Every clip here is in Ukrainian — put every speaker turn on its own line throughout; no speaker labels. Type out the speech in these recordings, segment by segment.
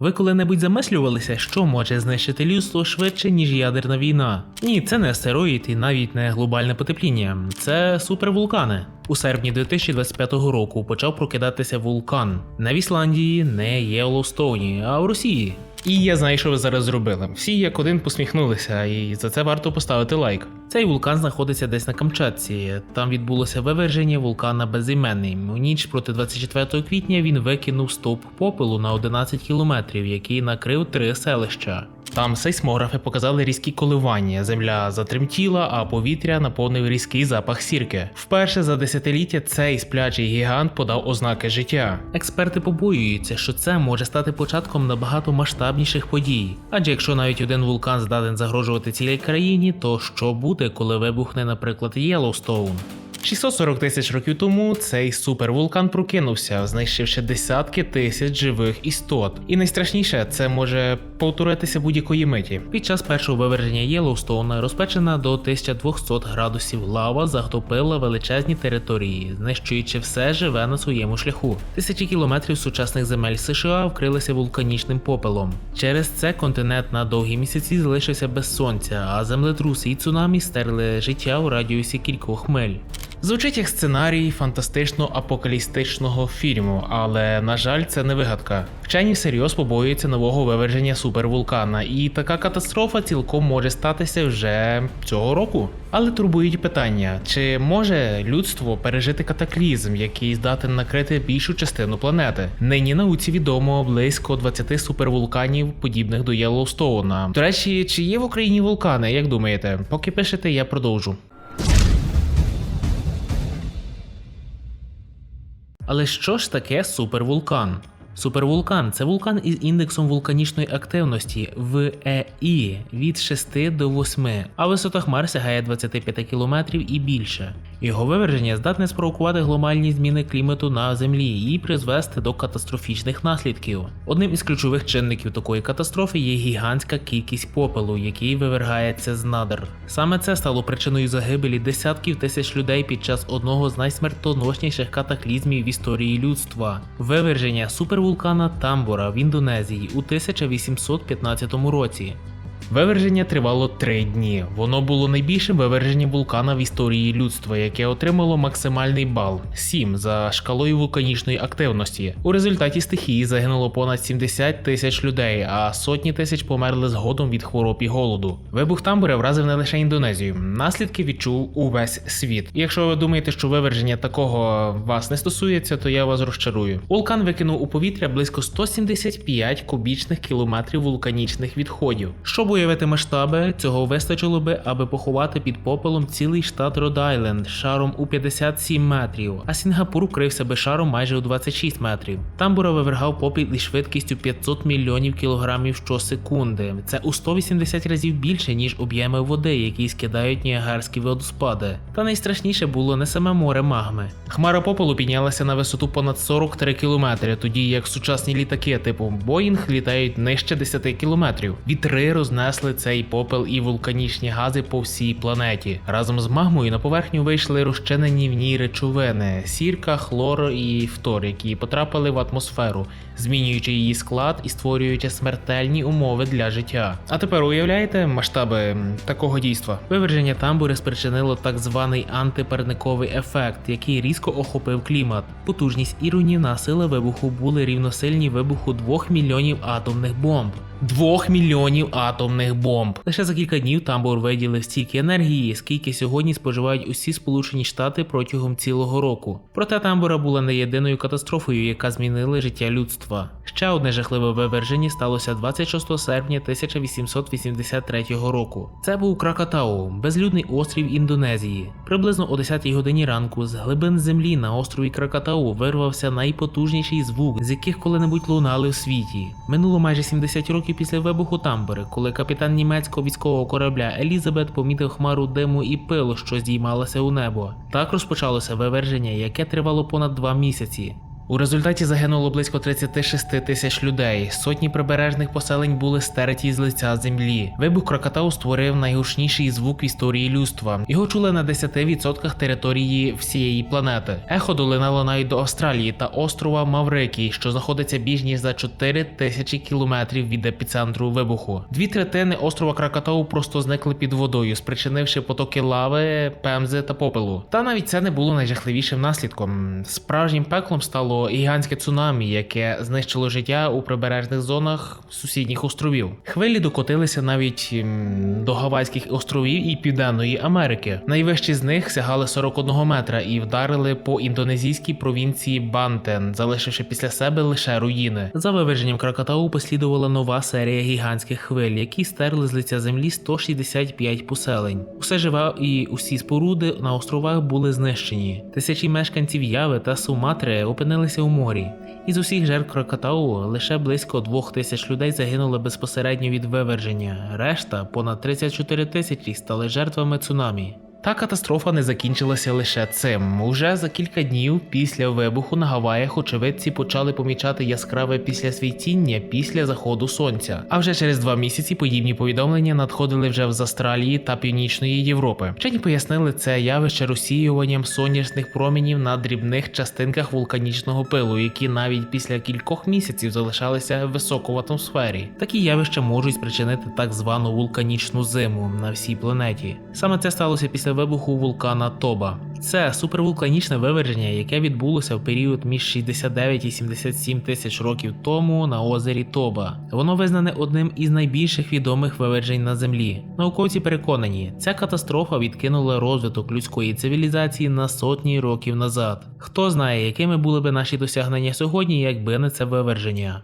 Ви коли-небудь замислювалися, що може знищити людство швидше, ніж ядерна війна? Ні, це не астероїд і навіть не глобальне потепління, це супервулкани. У серпні 2025 року почав прокидатися вулкан не в Ісландії, не Єлоустоуні, а в Росії. І я знаю, що ви зараз зробили. Всі як один посміхнулися, і за це варто поставити лайк. Цей вулкан знаходиться десь на Камчатці. Там відбулося виверження вулкана безіменний. У ніч проти 24 квітня він викинув стовп попелу на 11 кілометрів, який накрив три селища. Там сейсмографи показали різкі коливання. Земля затремтіла, а повітря наповнив різкий запах сірки. Вперше за десятиліття цей сплячий гігант подав ознаки життя. Експерти побоюються, що це може стати початком набагато масштабніших подій. Адже якщо навіть один вулкан здатен загрожувати цілій країні, то що буде, коли вибухне, наприклад, Єлоустоун? 640 тисяч років тому цей супервулкан прокинувся, знищивши десятки тисяч живих істот. І найстрашніше це може повторитися будь-якої миті. Під час першого виверження Єлоустоуна розпечена до 1200 градусів лава захопила величезні території, знищуючи все живе на своєму шляху. Тисячі кілометрів сучасних земель США вкрилися вулканічним попелом. Через це континент на довгі місяці залишився без сонця, а землетруси і цунамі стерли життя у радіусі кількох миль. Звучить як сценарій фантастично-апокалістичного фільму, але на жаль, це не вигадка. Вчені всерйоз побоюються нового виверження супервулкана, і така катастрофа цілком може статися вже цього року. Але турбують питання: чи може людство пережити катаклізм, який здатен накрити більшу частину планети? Нині науці відомо близько 20 супервулканів, подібних до Єлоустоуна. До речі, чи є в Україні вулкани? Як думаєте? Поки пишете, я продовжу. Але що ж таке супервулкан? Супервулкан це вулкан із індексом вулканічної активності в ЕІ від 6 до 8, а висота хмар сягає 25 км і більше. Його виверження здатне спровокувати глобальні зміни клімату на землі і призвести до катастрофічних наслідків. Одним із ключових чинників такої катастрофи є гігантська кількість попелу, який вивергається з надр. Саме це стало причиною загибелі десятків тисяч людей під час одного з найсмертоносніших катаклізмів в історії людства виверження супервулкана Тамбора в Індонезії у 1815 році. Виверження тривало три дні. Воно було найбільшим виверженням вулкана в історії людства, яке отримало максимальний бал 7 за шкалою вулканічної активності. У результаті стихії загинуло понад 70 тисяч людей, а сотні тисяч померли згодом від хвороб і голоду. Вибух тамбура вразив не лише Індонезію. Наслідки відчув увесь світ. І якщо ви думаєте, що виверження такого вас не стосується, то я вас розчарую. Вулкан викинув у повітря близько 175 кубічних кілометрів вулканічних відходів. Щоб уявити масштаби, цього вистачило би, аби поховати під попелом цілий штат Род-Айленд шаром у 57 метрів, а Сінгапур укрився би шаром майже у 26 метрів. Тамбура вивергав попіл із швидкістю 500 мільйонів кілограмів щосекунди. Це у 180 разів більше, ніж об'єми води, які скидають ніагарські водоспади. Та найстрашніше було не саме море магми. Хмара попелу піднялася на висоту понад 43 кілометри, тоді як сучасні літаки типу Боїнг літають нижче 10 кілометрів. Вітри рознесли цей попел і вулканічні гази по всій планеті. Разом з магмою на поверхню вийшли розчинені в ній речовини: сірка, хлор і фтор, які потрапили в атмосферу, змінюючи її склад і створюючи смертельні умови для життя. А тепер уявляєте масштаби такого дійства? Виверження тамбури спричинило так званий антиперниковий ефект, який різко охопив клімат. Потужність і руйнівна сила вибуху були рівносильні вибуху 2 мільйонів атомних бомб. 2 мільйонів атомних бомб. Лише за кілька днів тамбур виділив стільки енергії, скільки сьогодні споживають усі Сполучені Штати протягом цілого року. Проте тамбура була не єдиною катастрофою, яка змінила життя людства. Ще одне жахливе виверження сталося 26 серпня 1883 року. Це був Кракатау, безлюдний острів Індонезії. Приблизно о 10 годині ранку з глибин землі на острові Кракатау вирвався найпотужніший звук, з яких коли-небудь лунали в світі. Минуло майже 70 років після вибуху Тамбери, коли капітан німецького військового корабля Елізабет помітив хмару диму і пилу, що здіймалася у небо. Так розпочалося виверження, яке тривало понад два місяці. У результаті загинуло близько 36 тисяч людей. Сотні прибережних поселень були стерті з лиця землі. Вибух Кракатау створив найгучніший звук в історії людства. Його чули на 10% території всієї планети. Ехо долинало навіть до Австралії та острова Маврикій, що знаходиться більш ніж за 4 тисячі кілометрів від епіцентру вибуху. Дві третини острова Кракатау просто зникли під водою, спричинивши потоки лави, пемзи та попелу. Та навіть це не було найжахливішим наслідком. Справжнім пеклом стало гігантське цунамі, яке знищило життя у прибережних зонах сусідніх островів. Хвилі докотилися навіть до Гавайських островів і Південної Америки. Найвищі з них сягали 41 метра і вдарили по індонезійській провінції Бантен, залишивши після себе лише руїни. За виверженням Кракатау послідувала нова серія гігантських хвиль, які стерли з лиця землі 165 поселень. Усе живе і усі споруди на островах були знищені. Тисячі мешканців Яви та Суматри опинилися у морі. Із усіх жертв Кракатау лише близько двох тисяч людей загинули безпосередньо від виверження. Решта, понад 34 тисячі, стали жертвами цунамі. Та катастрофа не закінчилася лише цим. Уже за кілька днів після вибуху на Гаваях очевидці почали помічати яскраве післясвітіння після заходу сонця. А вже через два місяці подібні повідомлення надходили вже з Австралії та Північної Європи. Вчені пояснили це явище розсіюванням сонячних промінів на дрібних частинках вулканічного пилу, які навіть після кількох місяців залишалися високо в атмосфері. Такі явища можуть спричинити так звану вулканічну зиму на всій планеті. Саме це сталося після вибуху вулкана Тоба. Це супервулканічне виверження, яке відбулося в період між 69 і 77 тисяч років тому на озері Тоба. Воно визнане одним із найбільших відомих вивержень на землі. Науковці переконані, ця катастрофа відкинула розвиток людської цивілізації на сотні років назад. Хто знає, якими були би наші досягнення сьогодні, якби не це виверження.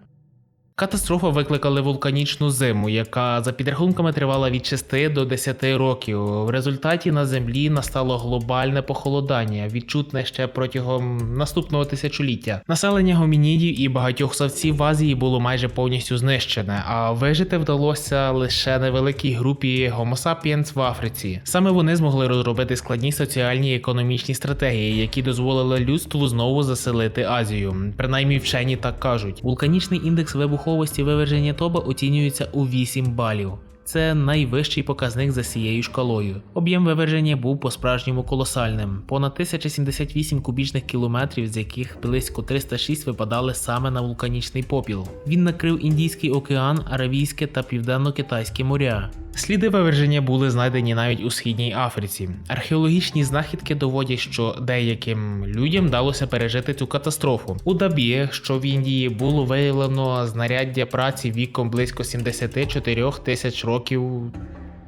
Катастрофа викликала вулканічну зиму, яка за підрахунками тривала від 6 до 10 років. В результаті на землі настало глобальне похолодання, відчутне ще протягом наступного тисячоліття. Населення гомінідів і багатьох савців в Азії було майже повністю знищене, а вижити вдалося лише невеликій групі Homo sapiens в Африці. Саме вони змогли розробити складні соціальні і економічні стратегії, які дозволили людству знову заселити Азію. Принаймні вчені так кажуть. Вулканічний індекс вибуховості виверження Тоба оцінюється у 8 балів. Це найвищий показник за цією шкалою. Об'єм виверження був по-справжньому колосальним, понад 1078 кубічних кілометрів, з яких близько 306 випадали саме на вулканічний попіл. Він накрив Індійський океан, Аравійське та Південно-Китайське моря. Сліди виверження були знайдені навіть у східній Африці. Археологічні знахідки доводять, що деяким людям вдалося пережити цю катастрофу. У Дабі, що в Індії, було виявлено знаряддя праці віком близько 74 тисяч років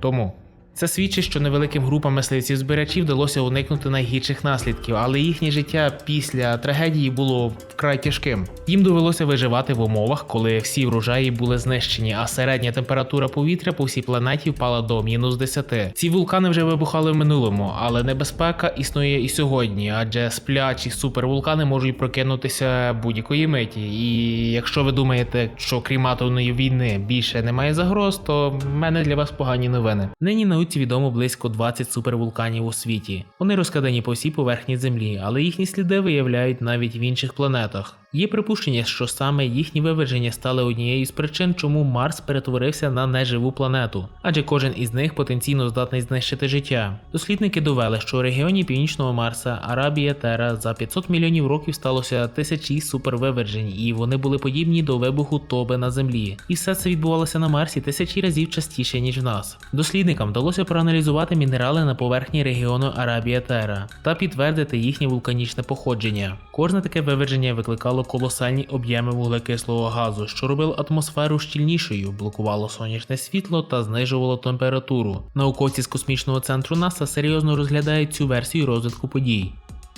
тому. Це свідчить, що невеликим групам мисливців збирачів вдалося уникнути найгірших наслідків, але їхнє життя після трагедії було вкрай тяжким. Їм довелося виживати в умовах, коли всі врожаї були знищені, а середня температура повітря по всій планеті впала до мінус 10. Ці вулкани вже вибухали в минулому, але небезпека існує і сьогодні, адже сплячі супервулкани можуть прокинутися будь-якої миті. І якщо ви думаєте, що крім атомної війни більше немає загроз, то в мене для вас погані новини. Нині науці відомо близько 20 супервулканів у світі. Вони розкидані по всій поверхні Землі, але їхні сліди виявляють навіть в інших планетах. Є припущення, що саме їхні виверження стали однією з причин, чому Марс перетворився на неживу планету, адже кожен із них потенційно здатний знищити життя. Дослідники довели, що у регіоні Північного Марса, Арабія Тера за 500 мільйонів років сталося тисячі супервивержень, і вони були подібні до вибуху Тоби на Землі. І все це відбувалося на Марсі тисячі разів частіше, ніж в нас. Дослідникам вдалося проаналізувати мінерали на поверхні регіону Арабія Тера та підтвердити їхнє вулканічне походження. Кожне таке виверження викликало колосальні об'єми вуглекислого газу, що робило атмосферу щільнішою, блокувало сонячне світло та знижувало температуру. Науковці з космічного центру НАСА серйозно розглядають цю версію розвитку подій.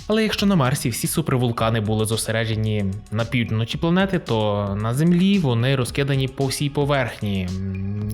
Але якщо на Марсі всі супервулкани були зосереджені на півночі планети, то на Землі вони розкидані по всій поверхні.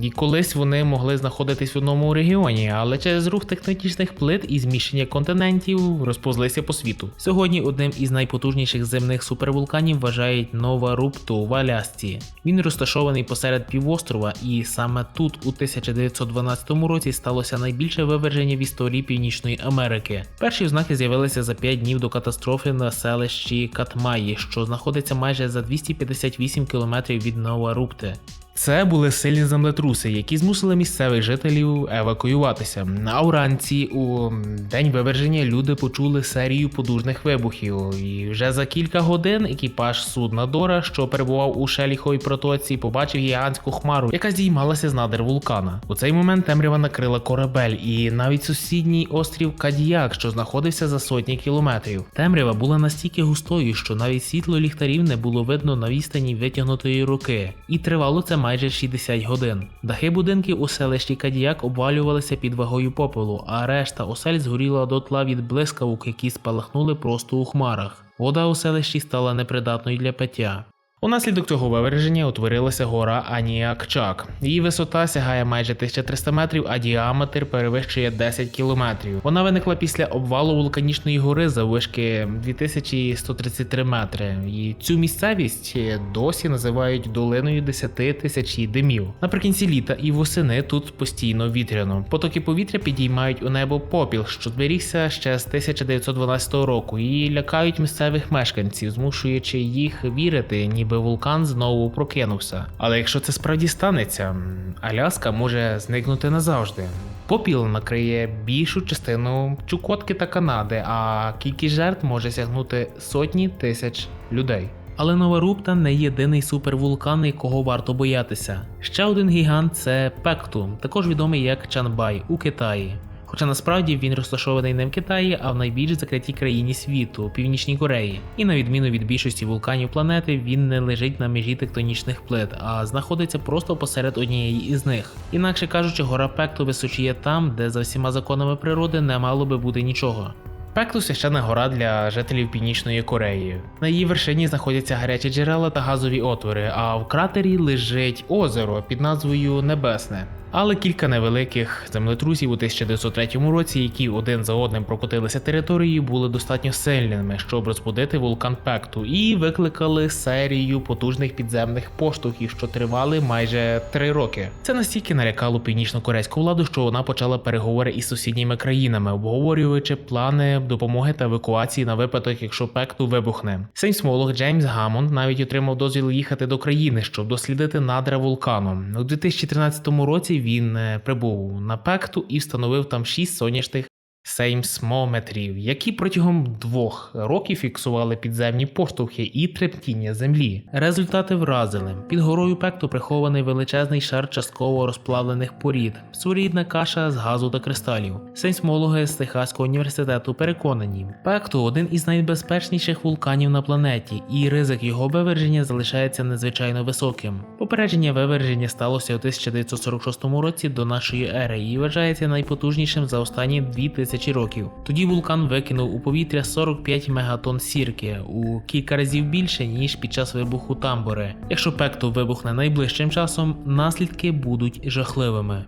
І колись вони могли знаходитись в одному регіоні, але через рух тектонічних плит і зміщення континентів розповзлися по світу. Сьогодні одним із найпотужніших земних супервулканів вважають Нова Рупту в Алясці. Він розташований посеред півострова, і саме тут, у 1912 році, сталося найбільше виверження в історії Північної Америки. Перші ознаки з'явилися за 5 днів до катастрофи на селищі Катмаї, що знаходиться майже за 258 кілометрів від Нова Рупти. Це були сильні землетруси, які змусили місцевих жителів евакуюватися. А вранці, у день виверження, люди почули серію подужних вибухів. І вже за кілька годин екіпаж судна Дора, що перебував у Шеліховій протоці, побачив гігантську хмару, яка здіймалася з надр вулкана. У цей момент темрява накрила корабель, і навіть сусідній острів Кадіяк, що знаходився за сотні кілометрів. Темрява була настільки густою, що навіть світло ліхтарів не було видно на відстані витягнутої руки, і тривало це майже 60 годин. Дахи будинків у селищі Кадіяк обвалювалися під вагою попелу, а решта осель згоріла дотла від блискавок, які спалахнули просто у хмарах. Вода у селищі стала непридатною для пиття. Унаслідок цього виверження утворилася гора Аніакчак. Її висота сягає майже 1300 метрів, а діаметр перевищує 10 кілометрів. Вона виникла після обвалу вулканічної гори заввишки 2133 метри. І цю місцевість досі називають долиною 10 тисяч димів. Наприкінці літа і восени тут постійно вітряно. Потоки повітря підіймають у небо попіл, що зберігся ще з 1912 року, і лякають місцевих мешканців, змушуючи їх вірити, ніби вулкан знову прокинувся. Але якщо це справді станеться, Аляска може зникнути назавжди. Попіл накриє більшу частину Чукотки та Канади, а кількість жертв може сягнути сотні тисяч людей. Але Нова Рупта не єдиний супервулкан, якого варто боятися. Ще один гігант це Пекту, також відомий як Чанбай у Китаї. Хоча насправді він розташований не в Китаї, а в найбільш закритій країні світу Північній Кореї. І на відміну від більшості вулканів планети, він не лежить на межі тектонічних плит, а знаходиться просто посеред однієї із них. Інакше кажучи, гора Пекту височіє там, де за всіма законами природи не мало би бути нічого. Пекту священна гора для жителів Північної Кореї. На її вершині знаходяться гарячі джерела та газові отвори, а в кратері лежить озеро під назвою Небесне. Але кілька невеликих землетрусів у 1903 році, які один за одним прокотилися територією, були достатньо сильними, щоб розбудити вулкан Пекту, і викликали серію потужних підземних поштовхів, що тривали майже три роки. Це настільки налякало північно-корейську владу, що вона почала переговори із сусідніми країнами, обговорюючи плани допомоги та евакуації на випадок, якщо Пекту вибухне. Сейсмолог Джеймс Гаммонд навіть отримав дозвіл їхати до країни, щоб дослідити надра вулкану. У 2013 році він е, прибув на Пекту і встановив там шість сонячних сейсмометрів, які протягом двох років фіксували підземні поштовхи і трептіння землі. Результати вразили. Під горою Пекту прихований величезний шар частково розплавлених порід, своєрідна каша з газу та кристалів. Сейсмологи з Техаського університету переконані, Пекту один із найбезпечніших вулканів на планеті, і ризик його виверження залишається надзвичайно високим. Попередження виверження сталося у 1946 році до нашої ери і вважається найпотужнішим за останні 2000 років. Тоді вулкан викинув у повітря 45 мегатон сірки у кілька разів більше ніж під час вибуху тамбори. Якщо Пекту вибухне найближчим часом, наслідки будуть жахливими.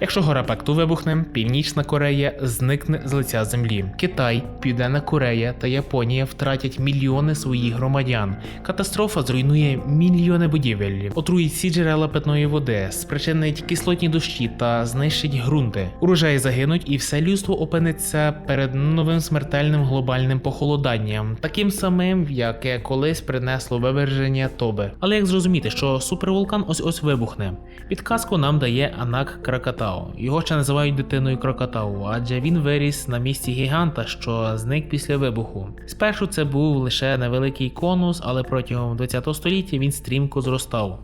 Якщо гора Пекту вибухне, Північна Корея зникне з лиця землі. Китай, Південна Корея та Японія втратять мільйони своїх громадян. Катастрофа зруйнує мільйони будівель, отруїть всі джерела питної води, спричинить кислотні дощі та знищить ґрунти. Урожаї загинуть, і все людство опиниться перед новим смертельним глобальним похолоданням, таким самим, яке колись принесло виверження Тоби. Але як зрозуміти, що супервулкан ось ось вибухне? Підказку нам дає Анак Кракатау. Його ще називають дитиною Крокатау, адже він виріс на місці гіганта, що зник після вибуху. Спершу це був лише невеликий конус, але протягом ХХ століття він стрімко зростав.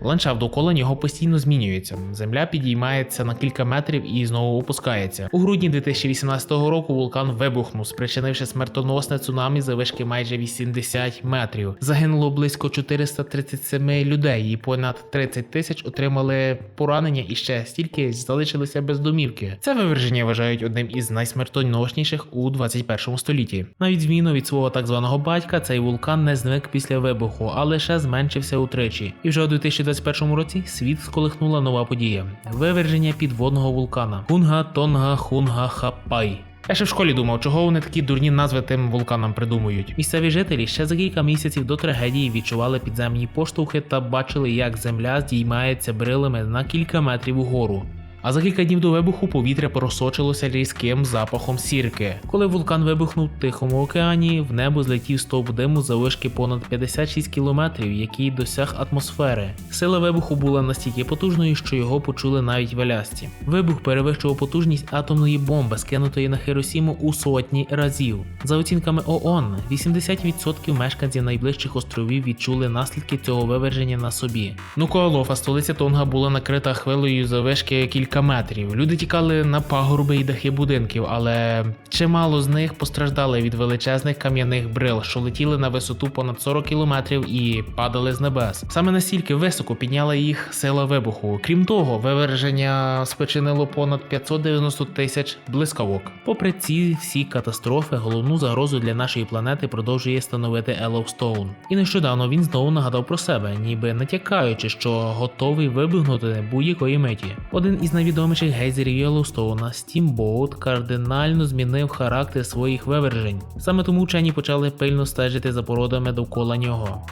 Ландшафт довкола нього постійно змінюється. Земля підіймається на кілька метрів і знову опускається. У грудні 2018 року вулкан вибухнув, спричинивши смертоносне цунамі завишки майже 80 метрів. Загинуло близько 437 людей, і понад 30 тисяч отримали поранення і ще стільки залишилися без домівки. Це виверження вважають одним із найсмертоносніших у 21 столітті. На відміну від свого так званого батька, цей вулкан не зник після вибуху, а лише зменшився утричі. І вже у 2021 році світ сколихнула нова подія: виверження підводного вулкана Хунга Тонга Хунга Хапай. Я ще в школі думав, чого вони такі дурні назви тим вулканам придумують. Місцеві жителі ще за кілька місяців до трагедії відчували підземні поштовхи та бачили, як земля здіймається брилами на кілька метрів угору. А за кілька днів до вибуху повітря просочилося різким запахом сірки. Коли вулкан вибухнув в Тихому океані, в небо злетів стовп диму завишки понад 56 кілометрів, який досяг атмосфери. Сила вибуху була настільки потужною, що його почули навіть в Алясці. Вибух перевищував потужність атомної бомби, скинутої на Хіросіму у сотні разів. За оцінками ООН, 80% мешканців найближчих островів відчули наслідки цього виверження на собі. Нукоалофа, столиця Тонга, була накрита хвилею завишки кілька метрів. Люди тікали на пагорби і дахи будинків, але чимало з них постраждали від величезних кам'яних брил, що летіли на висоту понад 40 кілометрів і падали з небес. Саме настільки високо підняла їх сила вибуху. Крім того, виверження спричинило понад 590 тисяч блискавок. Попри ці всі катастрофи, головну загрозу для нашої планети продовжує становити Еллоустоун. І нещодавно він знову нагадав про себе, ніби натякаючи, що готовий вибухнути будь-якої миті. Один із найвідоміших гейзерів Єлоустоуна, Стімбоут, кардинально змінив характер своїх вивержень. Саме тому вчені почали пильно стежити за породами довкола нього.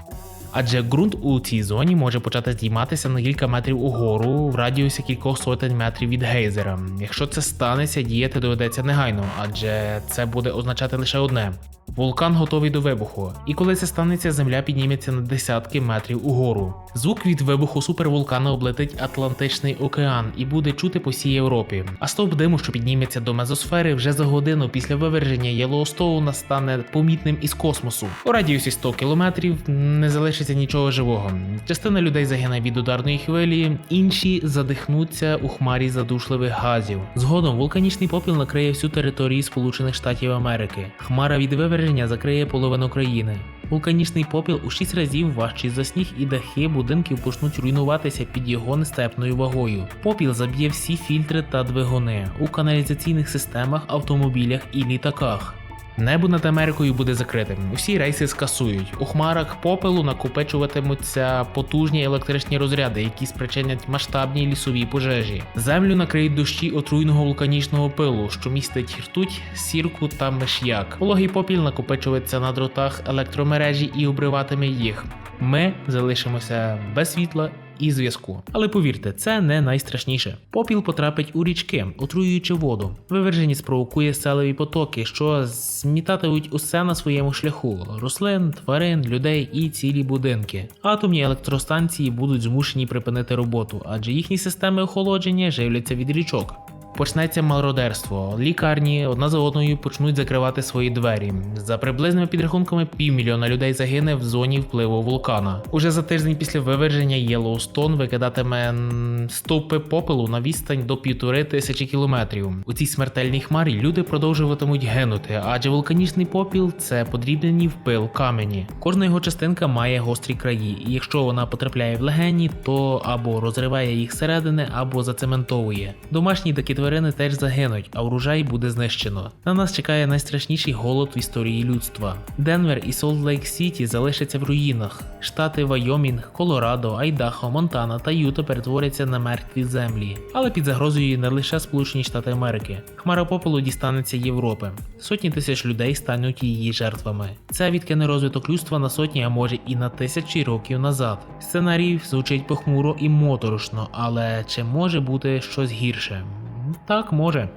Адже ґрунт у цій зоні може почати здійматися на кілька метрів угору в радіусі кількох сотень метрів від гейзера. Якщо це станеться, діяти доведеться негайно, адже це буде означати лише одне: вулкан готовий до вибуху. І коли це станеться, земля підніметься на десятки метрів угору. Звук від вибуху супервулкана облетить Атлантичний океан і буде чути по всій Європі. А стовп диму, що підніметься до мезосфери, вже за годину після виверження Єлоустоуна стане помітним із космосу. У радіусі 100 кілометрів не залишиться нічого живого. Частина людей загине від ударної хвилі, інші задихнуться у хмарі задушливих газів. Згодом вулканічний попіл накриє всю територію Сполучених Штатів Америки. Хмара від виверження закриє половину країни. Вулканічний попіл у 6 разів важчий за сніг і дахи будинків почнуть руйнуватися під його нестепною вагою. Попіл заб'є всі фільтри та двигуни у каналізаційних системах, автомобілях і літаках. Небо над Америкою буде закритим. Усі рейси скасують. У хмарах попелу накопичуватимуться потужні електричні розряди, які спричинять масштабні лісові пожежі. Землю накриють дощі отруйного вулканічного пилу, що містить ртуть, сірку та миш'як. Вологий попіл накопичується на дротах електромережі і обриватиме їх. Ми залишимося без світла і зв'язку. Але повірте, це не найстрашніше. Попіл потрапить у річки, отруюючи воду. Вивержені спровокує селеві потоки, що змітатимуть усе на своєму шляху: рослин, тварин, людей і цілі будинки. Атомні електростанції будуть змушені припинити роботу, адже їхні системи охолодження живляться від річок. Почнеться мародерство. Лікарні одна за одною почнуть закривати свої двері. За приблизними підрахунками, півмільйона людей загине в зоні впливу вулкана. Уже за тиждень після виверження Єлоустон викидатиме стовпи попелу на відстань до півтори тисячі кілометрів. У цій смертельній хмарі люди продовжуватимуть гинути, адже вулканічний попіл це подрібнені в пил камені. Кожна його частинка має гострі краї, і якщо вона потрапляє в легені, то або розриває їх зсередини, або зацементовує. Домашні такі тварини теж загинуть, а урожай буде знищено. На нас чекає найстрашніший голод в історії людства. Денвер і Солт-Лейк Сіті залишаться в руїнах. Штати Вайомінг, Колорадо, Айдахо, Монтана та Юта перетворяться на мертві землі. Але під загрозою не лише Сполучені Штати Америки. Хмара попелу дістанеться Європи. Сотні тисяч людей стануть її жертвами. Це відкине розвиток людства на сотні, а може і на тисячі років назад. Сценарій звучить похмуро і моторошно, але чи може бути щось гірше? Так, може.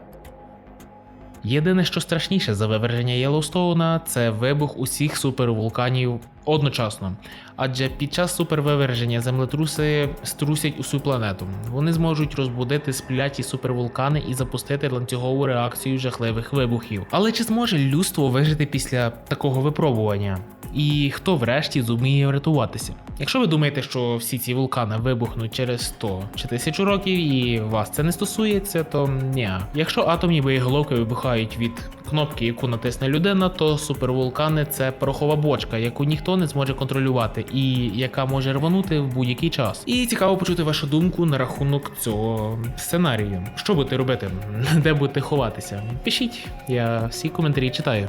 Єдине, що страшніше за виверження Єлоустоуна, це вибух усіх супервулканів одночасно. Адже під час супервиверження землетруси струсять усю планету. Вони зможуть розбудити спляті супервулкани і запустити ланцюгову реакцію жахливих вибухів. Але чи зможе людство вижити після такого випробування? І хто врешті зуміє врятуватися. Якщо ви думаєте, що всі ці вулкани вибухнуть через 100 чи 1000 років і вас це не стосується, то ні. Якщо атомні боєголовки вибухають від кнопки, яку натисне людина, то супервулкани це порохова бочка, яку ніхто не зможе контролювати, і яка може рванути в будь-який час. І цікаво почути вашу думку на рахунок цього сценарію. Що будете робити? Де будете ховатися? Пишіть, я всі коментарі читаю.